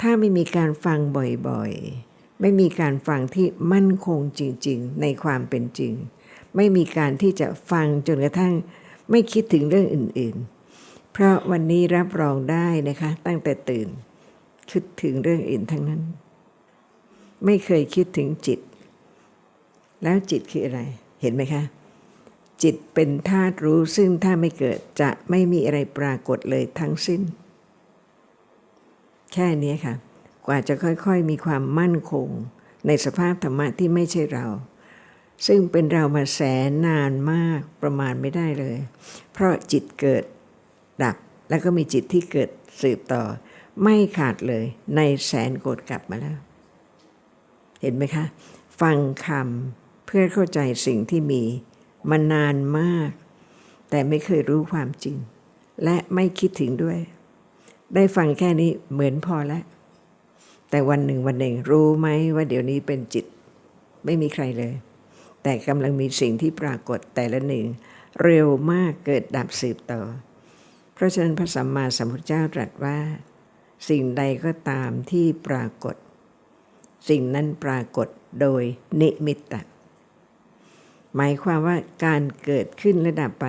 ถ้าไม่มีการฟังบ่อยๆ ไม่มีการฟังที่มั่นคงจริงๆ ในความเป็นจริง ไม่มีการที่จะฟังจนกระทั่งไม่คิดถึงเรื่องอื่นๆ เพราะวันนี้รับรองได้นะคะ ตั้งแต่ตื่น คิดถึงเรื่องอื่นทั้งนั้น ไม่เคยคิดถึงจิต แล้วจิตคืออะไร เห็นไหมคะ จิตเป็นธาตุรู้ซึ่งถ้าไม่เกิดจะไม่มีอะไรปรากฏเลยทั้งสิ้น แค่นี้ค่ะ กว่าจะค่อยๆมีความมั่นคง ในสภาพธรรมะที่ไม่ใช่เรา ซึ่งเป็นเรามาแสนนานมากประมาณไม่ได้เลย เพราะจิตเกิดดับ แล้วก็มีจิตที่เกิดสืบต่อ ไม่ขาดเลยในแสนโกรธกลับมาแล้ว เห็นไหมคะ ฟังคำเพื่อเข้าใจสิ่งที่มีมานานมาก แต่ไม่เคยรู้ความจริง และไม่คิดถึงด้วย ได้ฟังแค่นี้เหมือนพอแล้ว แต่วันหนึ่งวันหนึ่งรู้ไหมว่าเดี๋ยวนี้เป็นจิต ไม่มีใครเลย แต่กำลังมีสิ่งที่ปรากฏแต่ละหนึ่ง เร็วมากเกิดดับสืบต่อ เพราะฉะนั้นพระสัมมาสัมพุทธเจ้าตรัสว่า สิ่งใดก็ตามที่ปรากฏ สิ่งนั้นปรากฏโดยนิมิตตหมายความว่าการเกิดขึ้นและดับไป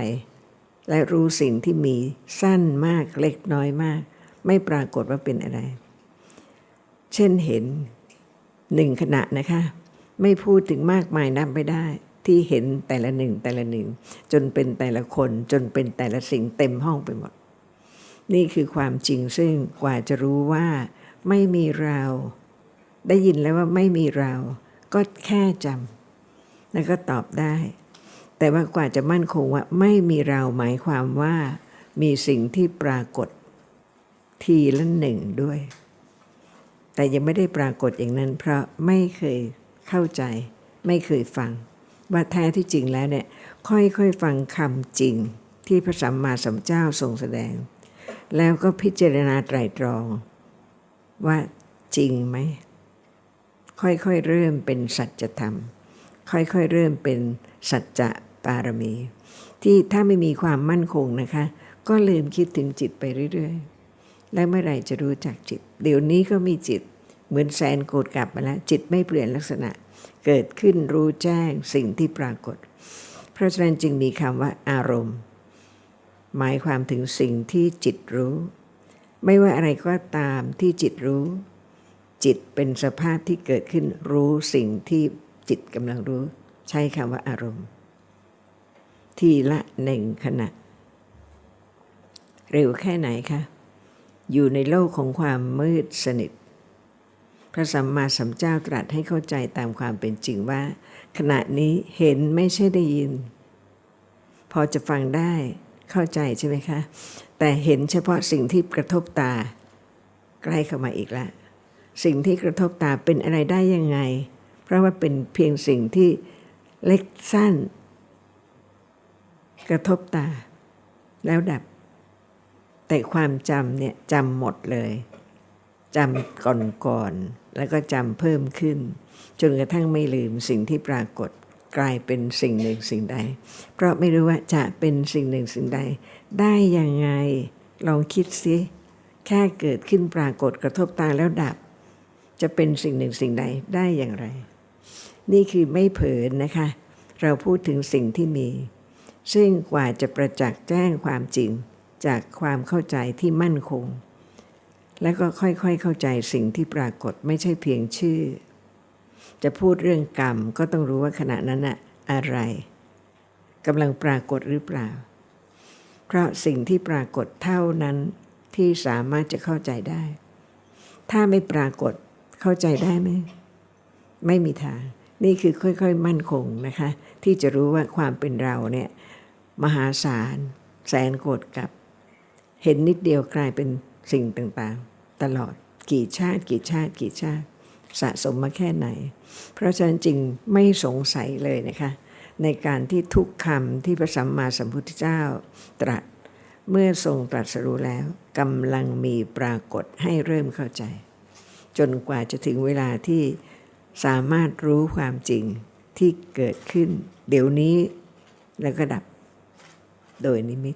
และรู้สิ่งที่มีสั้นมากเล็กน้อยมาก ไม่ปรากฏว่าเป็นอะไร เช่นเห็นหนึ่งขณะนะคะ ไม่พูดถึงมากมายนับไม่ได้ที่เห็นแต่ละหนึ่งแต่ละหนึ่ง จนเป็นแต่ละคนจนเป็นแต่ละสิ่งเต็มห้องไปหมด นี่คือความจริงซึ่งกว่าจะรู้ว่าไม่มีเรา ได้ยินแล้วว่าไม่มีเรา ก็แค่จำแล้วก็ตอบได้ แต่ว่ากว่าจะมั่นคงว่าไม่มีเราหมายความว่า มีสิ่งที่ปรากฏ ทีละหนึ่งด้วย แต่ยังไม่ได้ปรากฏอย่างนั้น เพราะไม่เคยเข้าใจ ไม่เคยฟัง ว่าแท้ที่จริงแล้วเนี่ยค่อยๆฟังคำจริงที่พระสัมมาสัมพุทธเจ้าทรงแสดง แล้วก็พิจารณาไตรตรอง ว่าจริงไหม ค่อยๆเริ่มเป็นสัจธรรม ค่อยๆเริ่มเป็นสัจจะปารมี ที่ถ้าไม่มีความมั่นคงนะคะ ก็ลืมคิดถึงจิตไปเรื่อยๆ และเมื่อไหร่จะรู้จักจิต เดี๋ยวนี้ก็มีจิต เหมือนแสนโกรธกลับมาแล้วจิตไม่เปลี่ยนลักษณะ เกิดขึ้นรู้แจ้งสิ่งที่ปรากฏ เพราะฉะนั้นจึงมีคำว่าอารมณ์ หมายความถึงสิ่งที่จิตรู้ ไม่ว่าอะไรก็ตามที่จิตรู้ จิตเป็นสภาพที่เกิดขึ้นรู้สิ่งที่จิตกำลังรู้ ใช้คำว่าอารมณ์ ทีละหนึ่งขณะ เร็วแค่ไหนคะ อยู่ในโลกของความมืดสนิท พระสัมมาสัมพุทธเจ้าตรัสให้เข้าใจตามความเป็นจริงว่า ขณะนี้เห็นไม่ใช่ได้ยิน พอจะฟังได้เข้าใจใช่ไหมคะ แต่เห็นเฉพาะสิ่งที่กระทบตา ใกล้เข้ามาอีกแล้วสิ่งที่กระทบตาเป็นอะไรได้ยังไง เพราะว่าเป็นเพียงสิ่งที่เล็กสั้น กระทบตา แล้วดับ แต่ความจำเนี่ยจำหมดเลยจำก่อนๆแล้วก็จำเพิ่มขึ้น จนกระทั่งไม่ลืมสิ่งที่ปรากฏกลายเป็นสิ่งหนึ่งสิ่งใด เพราะไม่รู้ว่าจะเป็นสิ่งหนึ่งสิ่งใด ได้ยังไงลองคิดสิแค่เกิดขึ้นปรากฏกระทบตาแล้วดับ จะเป็นสิ่งหนึ่งสิ่งใดได้อย่างไร นี่คือไม่เผลอนะคะ เราพูดถึงสิ่งที่มี ซึ่งกว่าจะประจักษ์แจ้งความจริง จากความเข้าใจที่มั่นคง แล้วก็ค่อยๆเข้าใจสิ่งที่ปรากฏไม่ใช่เพียงชื่อ จะพูดเรื่องกรรมก็ต้องรู้ว่าขณะนั้นอะอะไรกำลังปรากฏหรือเปล่า เพราะสิ่งที่ปรากฏเท่านั้นที่สามารถจะเข้าใจได้ ถ้าไม่ปรากฏเข้าใจได้ไหมไม่มีทาง นี่คือค่อยๆ มั่นคงนะคะ ที่จะรู้ว่าความเป็นเราเนี่ย มหาศาล แสนโกรธกับ เห็นนิดเดียวกลายเป็นสิ่งต่างๆ ตลอดกี่ชาติกี่ชาติกี่ชาติ สะสมมาแค่ไหน เพราะฉะนั้นจริงไม่สงสัยเลยนะคะ ในการที่ทุกคำที่พระสัมมาสัมพุทธเจ้าตรัสเมื่อทรงตรัสรู้แล้วกำลังมีปรากฏให้เริ่มเข้าใจ จนกว่าจะถึงเวลาที่สามารถรู้ความจริงที่เกิดขึ้น เดี๋ยวนี้แล้วก็ดับโดยนิมิต